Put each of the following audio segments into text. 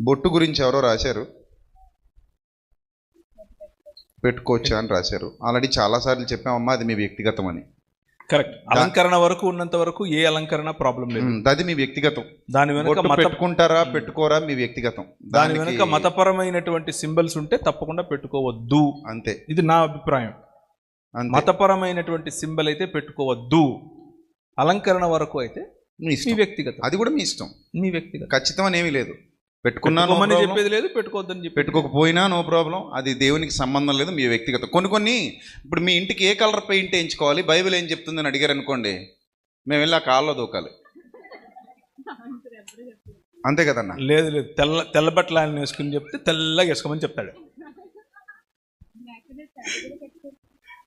బొట్టు గురించి ఎవరో రాశారు. పెట్టుకోవచ్చా అని రాశారు. ఆల్రెడీ చాలాసార్లు చెప్పామమ్మా అది మీ వ్యక్తిగతం అని కరెక్ట్ అలంకరణ వరకు ఉన్నంత వరకు ఏ అలంకరణ ప్రాబ్లం లేదు. అది మీ వ్యక్తిగతం. దాని వెనుక పెట్టుకుంటారా పెట్టుకోరా మీ వ్యక్తిగతం. దాని వెనుక మతపరమైనటువంటి సింబల్స్ ఉంటే తప్పకుండా పెట్టుకోవద్దు. అంతే. ఇది నా అభిప్రాయం. మతపరమైనటువంటి సింబల్ అయితే పెట్టుకోవద్దు. అలంకరణ వరకు అయితే మీ వ్యక్తిగతం. అది కూడా మీ ఇష్టం. మీ వ్యక్తిగతం. ఖచ్చితం అని ఏమీ లేదు. పెట్టుకున్నా no పెట్టుకోమని problem. చెప్పేది లేదు పెట్టుకోవద్దని చెప్పి పెట్టుకోకపోయినా నో ప్రాబ్లం. అది దేవునికి సంబంధం లేదు మీ వ్యక్తిగతం. కొన్ని కొన్ని ఇప్పుడు మీ ఇంటికి ఏ కలర్ పెయింట్ వేయించుకోవాలి? బైబిల్ ఏం చెప్తుందని అడిగారు అనుకోండి మేము వెళ్ళి ఆ కాల్లో దూకాలి. అంతే కదన్నా? లేదు లేదు. తెల్ల తెల్ల బట్టలు ఆయన వేసుకుని చెప్తే తెల్లగా వేసుకోమని చెప్తాడు.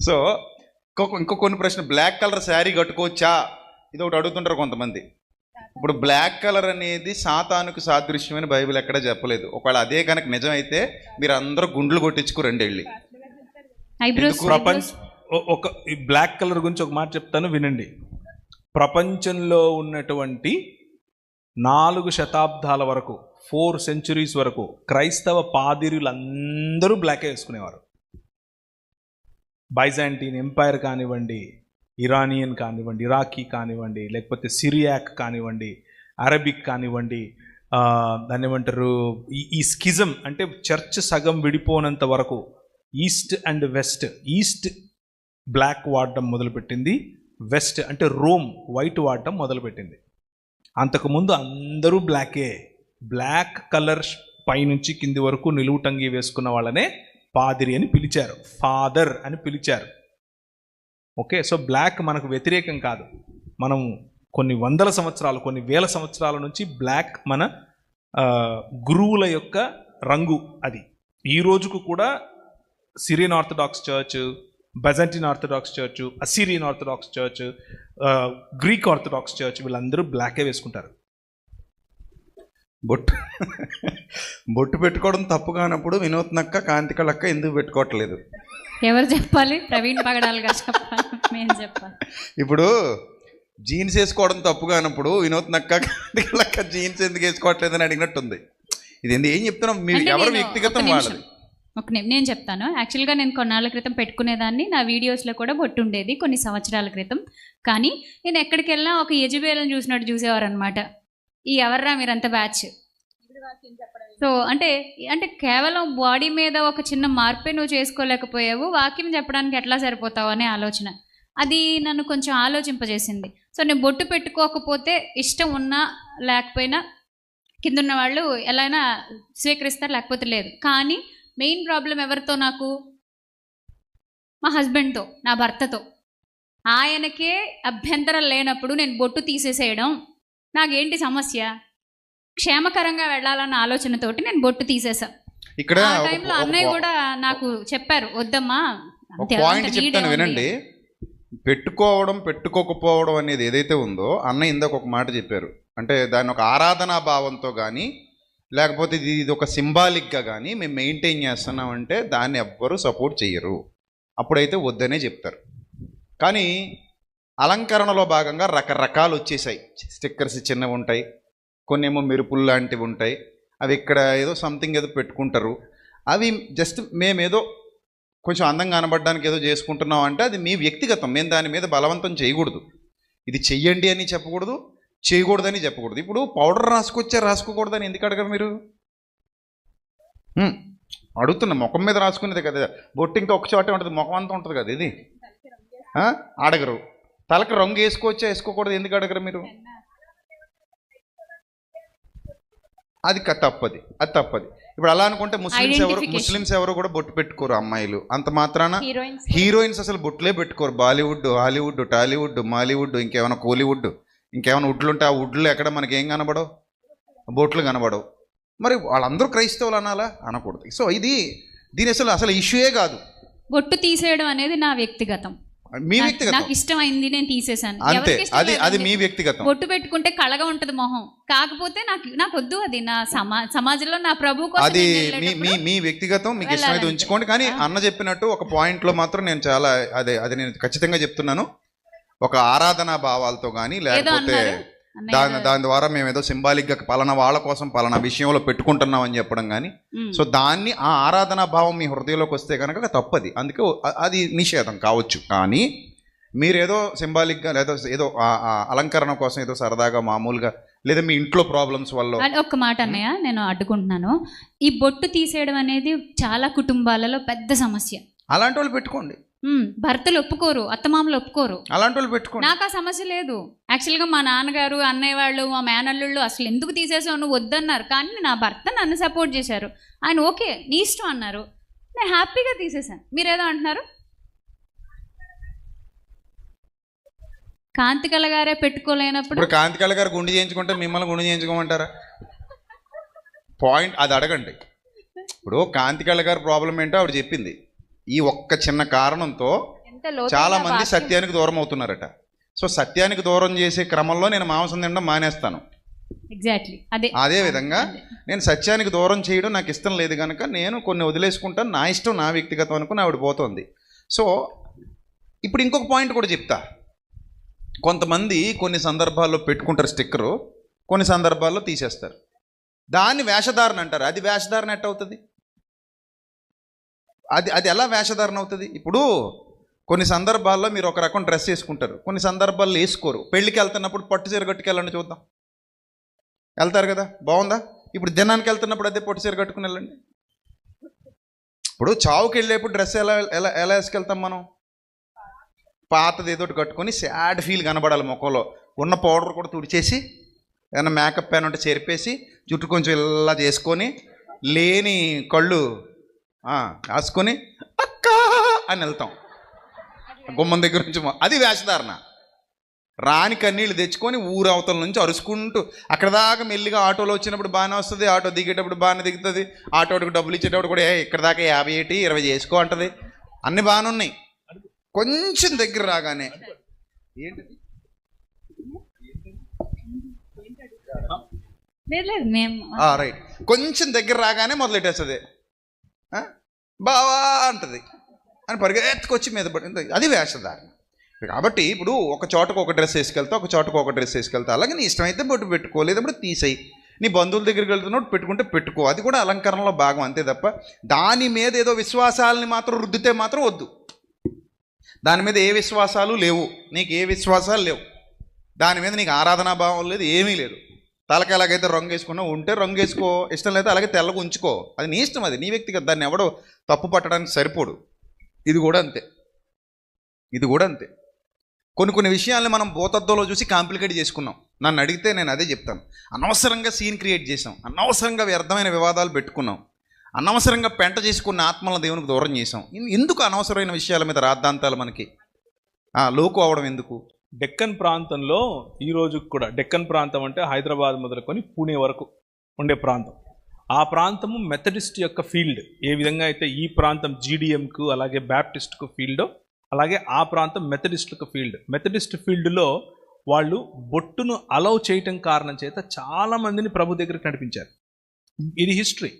సో ఇంకొక ఇంకో కొన్ని ప్రశ్న బ్లాక్ కలర్ శారీ కట్టుకోవచ్చా? ఇది ఒకటి అడుగుతుంటారు కొంతమంది. ఇప్పుడు బ్లాక్ కలర్ అనేది సాతానుకు సాదృశ్యమని బైబిల్ ఎక్కడ చెప్పలేదు. ఒకవేళ అదే కనుక నిజమైతే మీరు అందరూ గుండ్లు కొట్టించుకు రెండు వెళ్ళి ఐబ్రోస్ ప్రపంచ ఒక ఈ బ్లాక్ కలర్ గురించి ఒక మాట చెప్తాను వినండి. ప్రపంచంలో ఉన్నటువంటి నాలుగు శతాబ్దాల వరకు ఫోర్ సెంచురీస్ వరకు క్రైస్తవ పాదిరులందరూ బ్లాకే వేసుకునేవారు. బైజాంటీన్ ఎంపైర్ కానివ్వండి ఇరానియన్ కానివ్వండి ఇరాకీ కానివ్వండి లేకపోతే సిరియాక్ కానివ్వండి అరబిక్ కానివ్వండి దాన్ని ఏమంటారు ఈ ఈ స్కిజం అంటే చర్చ్ సగం విడిపోనంత వరకు east and west east black వాడడం మొదలుపెట్టింది వెస్ట్ అంటే రోమ్ వైట్ వాడడం మొదలుపెట్టింది. అంతకుముందు అందరూ బ్లాకే బ్లాక్ కలర్ పైనుంచి కింది వరకు నిలువుటంగి వేసుకున్న వాళ్ళనే పాదిరి అని పిలిచారు ఫాదర్ అని పిలిచారు. ఓకే సో బ్లాక్ మనకు వ్యతిరేకం కాదు. మనం కొన్ని వందల సంవత్సరాలు కొన్ని వేల సంవత్సరాల నుంచి బ్లాక్ మన గురువుల యొక్క రంగు అది. ఈ రోజుకు కూడా Syrian Orthodox church Byzantine Orthodox church Assyrian Orthodox church Greek Orthodox church వీళ్ళందరూ బ్లాకే వేసుకుంటారు. బొట్టు బొట్టు పెట్టుకోవడం తప్పు కానప్పుడు వినూత్నక్క కాంతికళక్క ఎందుకు పెట్టుకోవట్లేదు? ఎవరు చెప్పాలి? ప్రవీణ్ పగడాలు చెప్పాలి. మేము చెప్పాలి. ఇప్పుడు జీన్స్ వేసుకోవడం తప్పు కానప్పుడు వినూత్నక్క కాంతికళక్క జీన్స్ ఎందుకు వేసుకోవట్లేదని అడిగినట్టుంది. ఇది ఏంది ఏం చెప్తున్నాం మీ అంటే ఎవరు వ్యక్తిగతం. వాళ్ళది? ఒక నేను చెప్తాను. యాక్చువల్గా నేను కొన్నాళ్ళ క్రితం పెట్టుకునేదాన్ని. నా వీడియోస్లో కూడా బొట్టు ఉండేది కొన్ని సంవత్సరాల క్రితం. కానీ నేను ఎక్కడికి వెళ్ళినా ఒక యజుబేలను చూసినట్టు చూసేవారు అనమాట ఈ ఎవర్రా మీరంతా బ్యాచ్? సో అంటే అంటే కేవలం బాడీ మీద ఒక చిన్న మార్పే నువ్వు చేసుకోలేకపోయావు వాక్యం చెప్పడానికి ఎట్లా సరిపోతావు అనే ఆలోచన. అది నన్ను కొంచెం ఆలోచింపజేసింది. సో నేను బొట్టు పెట్టుకోకపోతే ఇష్టం ఉన్నా లేకపోయినా కింద ఉన్న వాళ్ళు ఎలా అయినా స్వీకరిస్తారు లేకపోతే లేదు. కానీ మెయిన్ ప్రాబ్లం ఎవరితో నాకు? మా హస్బెండ్తో నా భర్తతో. ఆయనకే అభ్యంతరం లేనప్పుడు నేను బొట్టు తీసేసేయడం నాకేంటి సమస్య? క్షేమకరంగా వెళ్ళాలన్న ఆలోచనతోటి నేను బొట్టు తీసేసా ఇక్కడ టైంలో అన్నయ్య కూడా నాకు చెప్పారు వద్దమ్మా పాయింట్ చెప్తాను ఏముంది?" వినండి. పెట్టుకోవడం పెట్టుకోకపోవడం అనేది ఏదైతే ఉందో అన్న ఇందాక ఒక మాట చెప్పారు. అంటే దాన్ని ఒక ఆరాధనా భావంతో కానీ లేకపోతే ఇది ఇది ఒక సింబాలిక్గా కానీ మేము మెయింటైన్ చేస్తున్నామంటే దాన్ని ఎవ్వరూ సపోర్ట్ చేయరు అప్పుడైతే వద్దనే చెప్తారు. కానీ అలంకరణలో భాగంగా రకరకాలు వచ్చేసాయి. స్టిక్కర్స్ చిన్నవి ఉంటాయి. కొన్ని ఏమో మెరుపులు లాంటివి ఉంటాయి. అవి ఇక్కడ ఏదో సంథింగ్ ఏదో పెట్టుకుంటారు. అవి జస్ట్ మేమేదో కొంచెం అందంగా కనబడడానికి ఏదో చేసుకుంటున్నాం అంటే అది మీ వ్యక్తిగతం. మేము దాని మీద బలవంతం చేయకూడదు. ఇది చెయ్యండి అని చెప్పకూడదు. చేయకూడదని చెప్పకూడదు. ఇప్పుడు పౌడర్ రాసుకొచ్చే రాసుకోకూడదని ఎందుకు అడగరు మీరు? హ్మ్. అడుగుతున్నా. ముఖం మీద రాసుకునేది కదా. బొట్టు ఇంకా ఒక చోటే ఉంటుంది. ముఖం అంతా ఉంటుంది కదా ఇది. అడగరు. తలకి రంగు వేసుకోవచ్చా? వేసుకోకూడదు? ఎందుకు అడగరు మీరు? అది తప్పది. అది తప్పది. ఇప్పుడు అలా అనుకుంటే ముస్లిమ్స్ ఎవరు. ముస్లిమ్స్ ఎవరు కూడా బొట్టు పెట్టుకోరు అమ్మాయిలు. అంత మాత్రాన హీరోయిన్స్ హీరోయిన్స్ అసలు బొట్లే పెట్టుకోరు. బాలీవుడ్ హాలీవుడ్ టాలీవుడ్ మాలీవుడ్ ఇంకేమైనా కోలీవుడ్ ఇంకేమైనా వుడ్లు ఉంటే ఆ వుడ్లు ఎక్కడ మనకి ఏం కనబడవు? బొట్లు కనబడవు. మరి వాళ్ళందరూ క్రైస్తవులు అనాలా? అనకూడదు. సో ఇది దీని అసలు అసలు ఇష్యూయే కాదు. బొట్టు తీసేయడం అనేది నా వ్యక్తిగతం. మీ వ్యక్తిగతం. నాకు ఇష్టమైంది నేను తీసేశాను. అంతే. అది అది. మీ వ్యక్తిగతం. బొట్టు పెట్టుకుంటే కళగా ఉంటది మొహం. కాకపోతే నాకు నాకు వద్దు అది. నా సమా సమాజంలో నా ప్రభు అది మీ మీ మీ వ్యక్తిగతం మీకు ఇష్టమైతే. ఉంచుకోండి. కానీ అన్న చెప్పినట్టు ఒక పాయింట్లో మాత్రం నేను చాలా అదే అది నేను ఖచ్చితంగా చెప్తున్నాను. ఒక ఆరాధనా భావాలతో కానీ లేకపోతే దాని దాని ద్వారా మేము ఏదో సింబాలిక్గా పలానా వాళ్ళ కోసం పలానా విషయంలో పెట్టుకుంటున్నాం అని చెప్పడం కానీ. సో దాన్ని ఆ ఆరాధనా భావం మీ హృదయంలోకి వస్తే కనుక తప్పది. అందుకే అది నిషేధం కావచ్చు. కానీ మీరేదో సింబాలిక్గా లేదా ఏదో అలంకరణ కోసం ఏదో సరదాగా మామూలుగా లేదా మీ ఇంట్లో ప్రాబ్లమ్స్ వల్ల ఒక్క మాట అన్నయ్య నేను అడ్డుకుంటున్నాను. ఈ బొట్టు తీసేయడం అనేది చాలా కుటుంబాలలో పెద్ద సమస్య. అలాంటి వాళ్ళు పెట్టుకోండి. భర్తలు ఒప్పుకోరు అత్తమామలు ఒప్పుకోరు. అలాంటి వాళ్ళు పెట్టుకోండి. నాకు ఆ సమస్య లేదు. యాక్చువల్గా మా నాన్నగారు అన్నయ్య వాళ్ళు మా మేనల్లుళ్ళు అసలు ఎందుకు తీసేసావు? నువ్వు వద్దన్నారు. కానీ నా భర్త నన్ను సపోర్ట్ చేశారు. ఆయన ఓకే నీ ఇష్టం అన్నారు. నేను హ్యాపీగా తీసేసాను మీరేదో అంటున్నారు? కాంతికళ గారే పెట్టుకోలేనప్పుడు ఇప్పుడు కాంతికళ గారు గుండు చేయించుకుంటే మిమ్మల్ని గుండు చేయించుకోమంటారా? పాయింట్ అది అడగండి. ఇప్పుడు కాంతికళ గారి ప్రాబ్లం ఏంటో ఆవిడ చెప్పింది. ఈ ఒక్క చిన్న కారణంతో చాలా మంది. సత్యానికి దూరం అవుతున్నారట. సో సత్యానికి దూరం చేసే క్రమంలో నేను మాంసం తినడం మానేస్తాను. ఎగ్జాక్ట్లీ అదే. అదే విధంగా నేను సత్యానికి దూరం చేయడం నాకు ఇష్టం లేదు కనుక నేను కొన్ని వదిలేసుకుంటాను నా ఇష్టం నా వ్యక్తిగతం అనుకుని ఆవిడ పోతుంది. సో ఇప్పుడు ఇంకొక పాయింట్ కూడా చెప్తా. కొంతమంది కొన్ని సందర్భాల్లో పెట్టుకుంటారు స్టిక్కరు కొన్ని సందర్భాల్లో తీసేస్తారు. దాన్ని వేషధారణ అంటారు. అది వేషధారణ ఎట్ట అవుతుంది? అది అది ఎలా వేషధారణ అవుతుంది? ఇప్పుడు కొన్ని సందర్భాల్లో మీరు ఒక రకం డ్రెస్ వేసుకుంటారు. కొన్ని సందర్భాల్లో వేసుకోరు. పెళ్ళికి వెళ్తున్నప్పుడు పట్టు చీర కట్టుకెళ్ళండి చూద్దాం. వెళ్తారు కదా? బాగుందా? ఇప్పుడు దినానికి వెళ్తున్నప్పుడు అదే పట్టు చీర కట్టుకుని వెళ్ళండి. ఇప్పుడు చావుకి వెళ్ళేప్పుడు డ్రెస్ ఎలా ఎలా ఎలా వేసుకెళ్తాం మనం? పాతది ఏదో ఒకటి కట్టుకొని సాడ్ ఫీల్ కనబడాలి ముఖంలో. ఉన్న పౌడర్ కూడా తుడిచేసి ఏమైనా మేకప్ పెన్ ఉంటే చెరిపేసి జుట్టు కొంచెం ఇలా చేసుకొని లేని కళ్ళు ఆ, కాసుకొని అక్క అని వెళ్తాం. గుమ్మం దగ్గర నుంచి అది వేషధారణ. రాని కన్నీళ్ళు తెచ్చుకొని ఊరు అవతల నుంచి అరుచుకుంటూ అక్కడ దాకా మెల్లిగా ఆటోలో వచ్చినప్పుడు బాగానే వస్తుంది ఆటో దిగేటప్పుడు బాగానే దిగుతుంది ఆటోకి డబ్బులు ఇచ్చేటప్పుడు కూడా "ఏ, ఇక్కడ దాకా యాభై ఏటి ఇరవై చేసుకో అంటది. అన్ని బాగానే ఉన్నాయి. కొంచెం దగ్గర రాగానే ఏంటిది రైట్ కొంచెం దగ్గర రాగానే మొదలెట్టేస్తుంది? బావా అంటది. అని పరిగెత్తుకొచ్చి మీద పడింది అది వేషధారణ. కాబట్టి ఇప్పుడు ఒక చోటకు ఒక డ్రెస్ వేసుకెళ్తా ఒక చోటకు ఒక డ్రెస్ వేసుకెళ్తా. అలాగే నీ ఇష్టమైతే బొట్టు పెట్టుకో లేదప్పుడు తీసేయి. నీ బంధువుల దగ్గరికి వెళ్తున్నప్పుడు పెట్టుకుంటే పెట్టుకో. అది కూడా అలంకరణలో భాగం అంతే తప్ప దాని మీద ఏదో విశ్వాసాలని మాత్రం రుద్దితే మాత్రం వద్దు. దాని మీద ఏ విశ్వాసాలు లేవు. నీకు ఏ విశ్వాసాలు లేవు. దాని మీద నీకు ఆరాధనా భావం లేదు ఏమీ లేదు. తలకి ఎలాగైతే రంగు వేసుకున్నా ఉంటే రంగు వేసుకో ఇష్టం లేదా అలాగే తెల్లగా ఉంచుకో. అది నీ ఇష్టం అది నీ వ్యక్తిగత దాన్ని ఎవడో తప్పు పట్టడానికి సరిపోడు. ఇది కూడా అంతే. ఇది కూడా అంతే. కొన్ని కొన్ని విషయాల్ని మనం భూతత్వంలో చూసి కాంప్లికేట్ చేసుకున్నాం. నన్ను అడిగితే నేను అదే చెప్తాను. అనవసరంగా సీన్ క్రియేట్ చేసాం. అనవసరంగా వ్యర్థమైన వివాదాలు పెట్టుకున్నాం. అనవసరంగా పెంట చేసుకున్న ఆత్మలను దేవునికి దూరం చేసాం. ఎందుకు అనవసరమైన విషయాల మీద రాద్ధాంతాలు మనకి? లోకు అవడం ఎందుకు? డెక్కన్ ప్రాంతంలో ఈ రోజు కూడా డెక్కన్ ప్రాంతం అంటే హైదరాబాద్ మొదలుకొని పూణే వరకు ఉండే ప్రాంతం. ఆ ప్రాంతము మెథడిస్ట్ యొక్క ఫీల్డ్. ఏ విధంగా అయితే ఈ ప్రాంతం జీడిఎంకు అలాగే బ్యాప్టిస్ట్కు ఫీల్డ్ అలాగే ఆ ప్రాంతం మెథడిస్ట్కు ఫీల్డ్. మెథడిస్ట్ ఫీల్డ్లో వాళ్ళు బొట్టును అలౌ చేయటం కారణం చేత చాలా మందిని ప్రభు దగ్గరికి నడిపించారు. ఇది హిస్టరీ.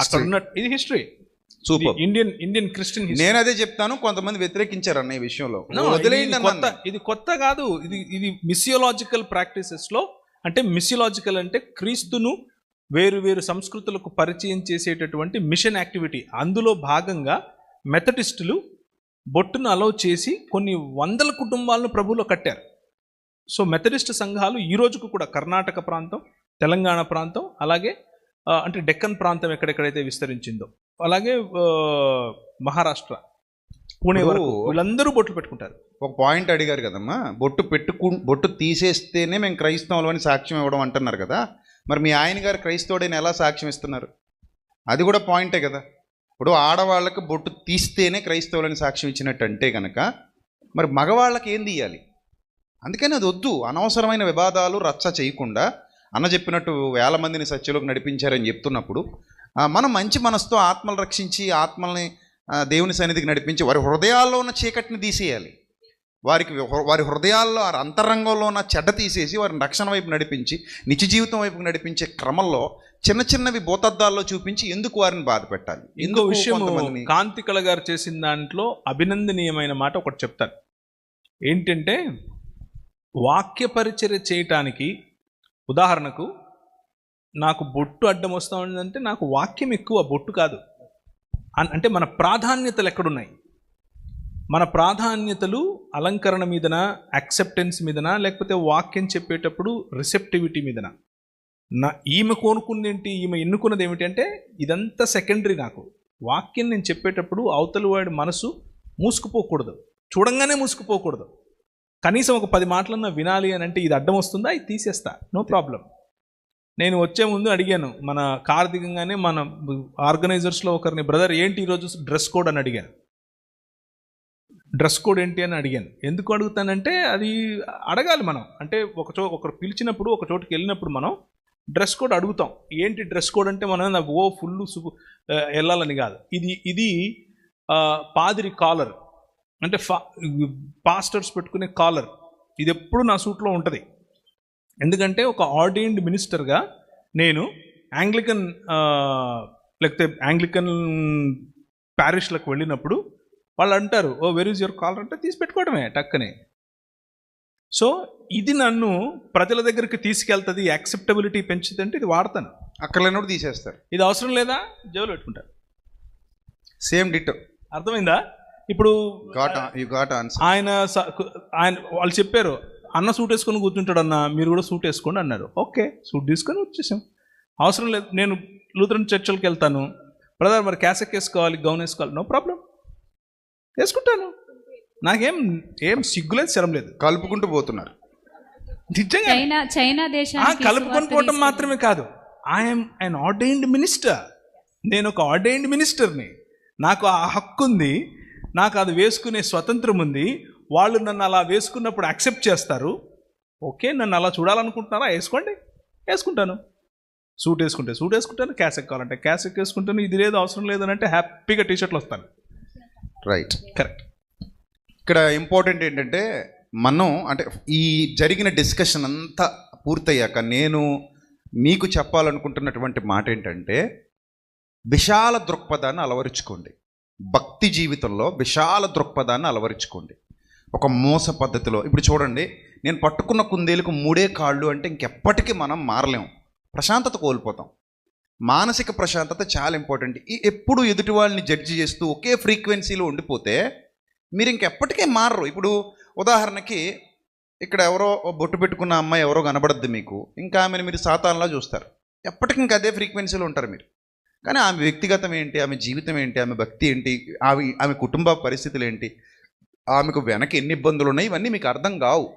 అక్కడ ఇది history. Super Indian Indian Christian నేను అదే చెప్తాను కొంతమంది వ్యతిరేకించారు అన్న ఈ విషయంలో. వదిలేయండి ఇది కొత్త. ఇది కొత్త కాదు. ఇది ఇది మిసియోలాజికల్ ప్రాక్టీసెస్లో అంటే మిసియోలాజికల్ అంటే క్రీస్తును వేరు వేరు సంస్కృతులకు పరిచయం చేసేటటువంటి మిషన్ యాక్టివిటీ అందులో భాగంగా మెథడిస్టులు బొట్టును అలౌ చేసి కొన్ని వందల కుటుంబాలను ప్రభులో కట్టారు. సో మెథడిస్ట్ సంఘాలు ఈ రోజుకు కూడా కర్ణాటక ప్రాంతం తెలంగాణ ప్రాంతం అలాగే అంటే డెక్కన్ ప్రాంతం ఎక్కడెక్కడైతే విస్తరించిందో. అలాగే మహారాష్ట్ర పూణే వరకు వీళ్ళందరూ బొట్లు పెట్టుకుంటారు. ఒక పాయింట్ అడిగారు కదమ్మా బొట్టు పెట్టుకు బొట్టు తీసేస్తేనే మేము క్రైస్తవులు అని సాక్ష్యం ఇవ్వడం అంటున్నారు కదా. మరి మీ ఆయన గారు క్రైస్తవుడని ఎలా సాక్ష్యం ఇస్తున్నారు? అది కూడా పాయింటే కదా. ఇప్పుడు ఆడవాళ్ళకి బొట్టు తీస్తేనే క్రైస్తవులని సాక్ష్యం ఇచ్చినట్టు అంటే కనుక మరి మగవాళ్ళకి ఏం తీయాలి? అందుకని అది వద్దు. అనవసరమైన వివాదాలు రచ్చ చేయకుండా అన్న చెప్పినట్టు వేల మందిని సత్యలోకి నడిపించారని చెప్తున్నప్పుడు మనం మంచి మనసుతో ఆత్మలు రక్షించి ఆత్మల్ని దేవుని సన్నిధికి నడిపించి వారి హృదయాల్లో ఉన్న చీకటిని తీసేయాలి. వారికి వారి హృదయాల్లో ఆ అంతరంగంలో ఉన్న చెడ్డ తీసేసి వారిని రక్షణ వైపు నడిపించి నిత్య జీవితం వైపు నడిపించే క్రమంలో చిన్న చిన్నవి భూతద్దాల్లో చూపించి ఎందుకు వారిని బాధ పెట్టాలి? ఇంకో విషయం కాంతికళ గారు చేసిన దాంట్లో అభినందనీయమైన మాట ఒకటి చెప్తాను ఏంటంటే వాక్య పరిచర్య చేయటానికి ఉదాహరణకు నాకు బొట్టు అడ్డం వస్తూ ఉందంటే నాకు వాక్యం ఎక్కువ బొట్టు కాదు. అంటే మన ప్రాధాన్యతలు ఎక్కడున్నాయి? మన ప్రాధాన్యతలు అలంకరణ మీదన యాక్సెప్టెన్స్ మీదన లేకపోతే వాక్యం చెప్పేటప్పుడు రిసెప్టివిటీ మీదన. నా ఈమె కోనుకుంది ఏంటి ఈమె ఎన్నుకున్నది ఏమిటి అంటే ఇదంతా సెకండరీ నాకు. వాక్యం నేను చెప్పేటప్పుడు అవతలి వాడి మనసు మూసుకుపోకూడదు. చూడంగానే మూసుకుపోకూడదు. కనీసం ఒక పది మాటలన్నా వినాలి అని అంటే ఇది అడ్డం వస్తుందా? ఇది తీసేస్తా. No problem. నేను వచ్చే ముందు అడిగాను. మన కార్దికంగానే మన ఆర్గనైజర్స్లో ఒకరిని బ్రదర్ ఏంటి ఈరోజు డ్రెస్ కోడ్? అని అడిగాను. డ్రెస్ కోడ్ ఏంటి? అని అడిగాను. ఎందుకు అడుగుతానంటే అది అడగాలి మనం. అంటే ఒక చో ఒకరు పిలిచినప్పుడు ఒక చోటుకి వెళ్ళినప్పుడు మనం డ్రెస్ కోడ్ అడుగుతాం. ఏంటి డ్రెస్ కోడ్ అంటే మనం ఓ ఫుల్ సు వెళ్ళాలని కాదు. ఇది ఇది పాదిరి కాలర్. అంటే ఫా పాస్టర్స్ పెట్టుకునే కాలర్ ఇది ఎప్పుడు నా సూట్లో ఉంటుంది. ఎందుకంటే ఒక ఆర్డైన్డ్ మినిస్టర్గా నేను యాంగ్లికన్ లేకపోతే యాంగ్లికన్ ప్యారిష్లకు వెళ్ళినప్పుడు వాళ్ళు అంటారు oh where is your collar అంటే తీసి పెట్టుకోవడమే టక్కనే. సో ఇది నన్ను ప్రజల దగ్గరికి తీసుకెళ్తుంది యాక్సెప్టబిలిటీ పెంచుతుంది అంటే ఇది వాడతాను. అక్కర్లేనప్పుడు తీసేస్తారు. ఇది అవసరం లేదా? జోలు పెట్టుకుంటారు సేమ్ డిట్ అర్థమైందా? ఇప్పుడు ఆయన స- ఆయన వాళ్ళు చెప్పారు అన్న సూట్ వేసుకొని కూర్చుంటాడు అన్న మీరు కూడా సూట్ వేసుకోండి అన్నారు. ఓకే సూట్ తీసుకొని వచ్చేసాం. అవసరం లేదు నేను లూథరన్ చర్చలకు వెళ్తాను. బ్రదర్ మరి క్యాసెక్ వేసుకోవాలి గౌన్ వేసుకోవాలి నో ప్రాబ్లం. వేసుకుంటాను. నాకేం ఏం సిగ్గులేదు శరం లేదు. కలుపుకుంటూ పోతున్నారు. నిజంగా చైనా కలుపుకొని పోవటం మాత్రమే కాదు. ఐఎమ్ అన్ ఆర్డైన్డ్ మినిస్టర్ నేను ఒక ఆర్డైన్డ్ మినిస్టర్ని నాకు ఆ హక్కు ఉంది. నాకు అది వేసుకునే స్వతంత్రం ఉంది. వాళ్ళు నన్ను అలా వేసుకున్నప్పుడు యాక్సెప్ట్ చేస్తారు. ఓకే నన్ను అలా చూడాలనుకుంటున్నారా? వేసుకోండి. వేసుకుంటాను. సూట్ వేసుకుంటే సూట్ వేసుకుంటాను క్యాసెక్ కావాలంటే క్యాసెక్ వేసుకుంటాను ఇది లేదు అవసరం లేదని అంటే హ్యాపీగా టీ షర్ట్లు వస్తాను. రైట్ కరెక్ట్ ఇక్కడ ఇంపార్టెంట్ ఏంటంటే మనం అంటే ఈ జరిగిన డిస్కషన్ అంతా పూర్తయ్యాక నేను మీకు చెప్పాలనుకుంటున్నటువంటి మాట ఏంటంటే విశాల దృక్పథాన్ని అలవరుచుకోండి. భక్తి జీవితంలో విశాల దృక్పథాన్ని అలవరుచుకోండి. ఒక మోస పద్ధతిలో ఇప్పుడు చూడండి నేను పట్టుకున్న కుందేలకు మూడే కాళ్ళు అంటే ఇంకెప్పటికీ మనం మారలేం. ప్రశాంతత కోల్పోతాం. మానసిక ప్రశాంతత చాలా ఇంపార్టెంట్ ఈ ఎప్పుడు ఎదుటి వాళ్ళని జడ్జి చేస్తూ ఒకే ఫ్రీక్వెన్సీలో ఉండిపోతే మీరు ఇంకెప్పటికీ మారరు. ఇప్పుడు ఉదాహరణకి ఇక్కడ ఎవరో బొట్టు పెట్టుకున్న అమ్మాయి ఎవరో కనబడద్దు మీకు. ఇంకా ఆమెను మీరు సాతాన్లా చూస్తారు. ఎప్పటికీ ఇంకా అదే ఫ్రీక్వెన్సీలో ఉంటారు మీరు. కానీ ఆమె వ్యక్తిగతం ఏంటి? ఆమె జీవితం ఏంటి? ఆమె భక్తి ఏంటి? ఆమె ఆమె కుటుంబ పరిస్థితులు ఏంటి? ఆమెకు వెనక ఎన్ని ఇబ్బందులు ఉన్నాయి? ఇవన్నీ మీకు అర్థం కావు.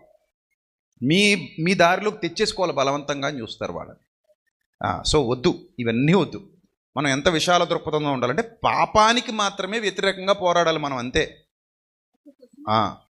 మీ మీ దారిలోకి తెచ్చేసుకోవాలి బలవంతంగా అని చూస్తారు వాళ్ళని. సో వద్దు. ఇవన్నీ వద్దు. మనం ఎంత విశాల దృక్పథంలో ఉండాలంటే పాపానికి మాత్రమే వ్యతిరేకంగా పోరాడాలి మనం అంతే.